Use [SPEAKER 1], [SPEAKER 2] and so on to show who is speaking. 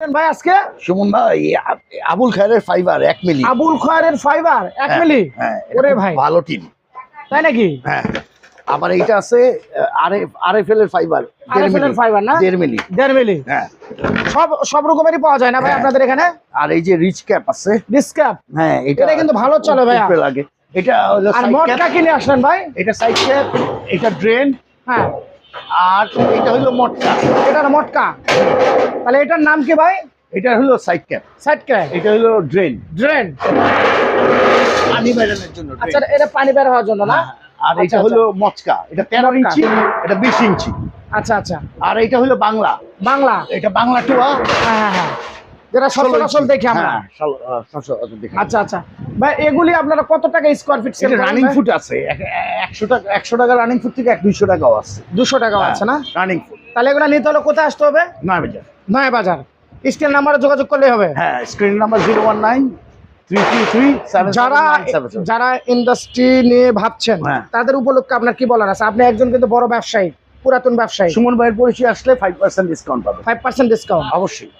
[SPEAKER 1] ভাই আজকে?
[SPEAKER 2] সুমন ভাই আবুল খায়ের ফাইবার এক মিলি
[SPEAKER 1] আবুল খয়ের ফাইবার এক
[SPEAKER 2] হ্যাঁ,
[SPEAKER 1] মিলি
[SPEAKER 2] হ্যাঁ
[SPEAKER 1] ওরে ভাই।
[SPEAKER 2] ভালো টিম
[SPEAKER 1] তাই নাকি?
[SPEAKER 2] হ্যাঁ আবার এইটা আছে এর ফাইবার
[SPEAKER 1] এর fiber না?
[SPEAKER 2] মিলি
[SPEAKER 1] মিলি
[SPEAKER 2] হ্যাঁ।
[SPEAKER 1] সব সব রকমেরই পাওয়া যায় না ভাই
[SPEAKER 2] হ্যাঁ।
[SPEAKER 1] আপনাদের এখানে?
[SPEAKER 2] আর এই যে রিচ ক্যাপ আছে।
[SPEAKER 1] ডিসকাপ
[SPEAKER 2] হ্যাঁ এটা
[SPEAKER 1] এটা কিন্তু ভালো চলে।
[SPEAKER 2] উপরে লাগে এটা হলো
[SPEAKER 1] আর মটকা কিনে আসলেন ভাই?
[SPEAKER 2] এটা সাইড ক্যাপ এটা ড্রেন
[SPEAKER 1] হ্যাঁ।
[SPEAKER 2] আর এটা হলো মটকা।
[SPEAKER 1] এটার মটকা? তাহলে এটার নাম কি ভাই?
[SPEAKER 2] এটা হলো সাইড ক্যাপ
[SPEAKER 1] সাইড কে
[SPEAKER 2] এটা হলো ড্রেন
[SPEAKER 1] ড্রেন
[SPEAKER 2] পানি বেরানোর জন্য
[SPEAKER 1] আচ্ছা এটা পানি বের হওয়ার জন্য না?
[SPEAKER 2] হ্যাঁ, আর
[SPEAKER 1] আচ্ছা,
[SPEAKER 2] এটা হলো মচকা। এটা তেরো। ইঞ্চি এটা বিশ ইঞ্চি।
[SPEAKER 1] আচ্ছা আচ্ছা।
[SPEAKER 2] আর এটা হলো বাংলা।
[SPEAKER 1] বাংলা?
[SPEAKER 2] এটা বাংলা টুয়া।
[SPEAKER 1] হ্যাঁ হ্যাঁ হ্যাঁ। যেটা সচরাচর দেখি আমরা।
[SPEAKER 2] হ্যাঁ।
[SPEAKER 1] আচ্ছা আচ্ছা। ভাই এগুলি আপনারা কত টাকা square feet sale
[SPEAKER 2] running foot আছে। এক- একশো টাকা একশো টাকা রানিং ফুট থেকে এক দুইশো টাকাও আছে।
[SPEAKER 1] দুশো টাকাও আছে না?
[SPEAKER 2] রানিং ফুট
[SPEAKER 1] তাহলে এগুলো নিতে হলে কোথায় আসতে হবে?
[SPEAKER 2] নয় বাজার
[SPEAKER 1] নয় বাজার স্ক্রিন নাম্বারে যোগাযোগ করলে হবে।
[SPEAKER 2] হ্যাঁ screen number zero one nine three three three seven
[SPEAKER 1] যারা যারা ইন্ডাস্ট্রি নিয়ে ভাবছেন
[SPEAKER 2] হ্যাঁ।
[SPEAKER 1] তাদের উপলক্ষে আপনার কি বলার আছে? আপনি একজন কিন্তু বড় ব্যবসায়ী পুরাতন ব্যবসায়ী।
[SPEAKER 2] সুমন ভাইয়ের পরিচয় আসলে ফাইভ পার্সেন্ট ডিসকাউন্ট পাবে
[SPEAKER 1] ফাইভ পার্সেন্ট ডিসকাউন্ট
[SPEAKER 2] অবশ্যই।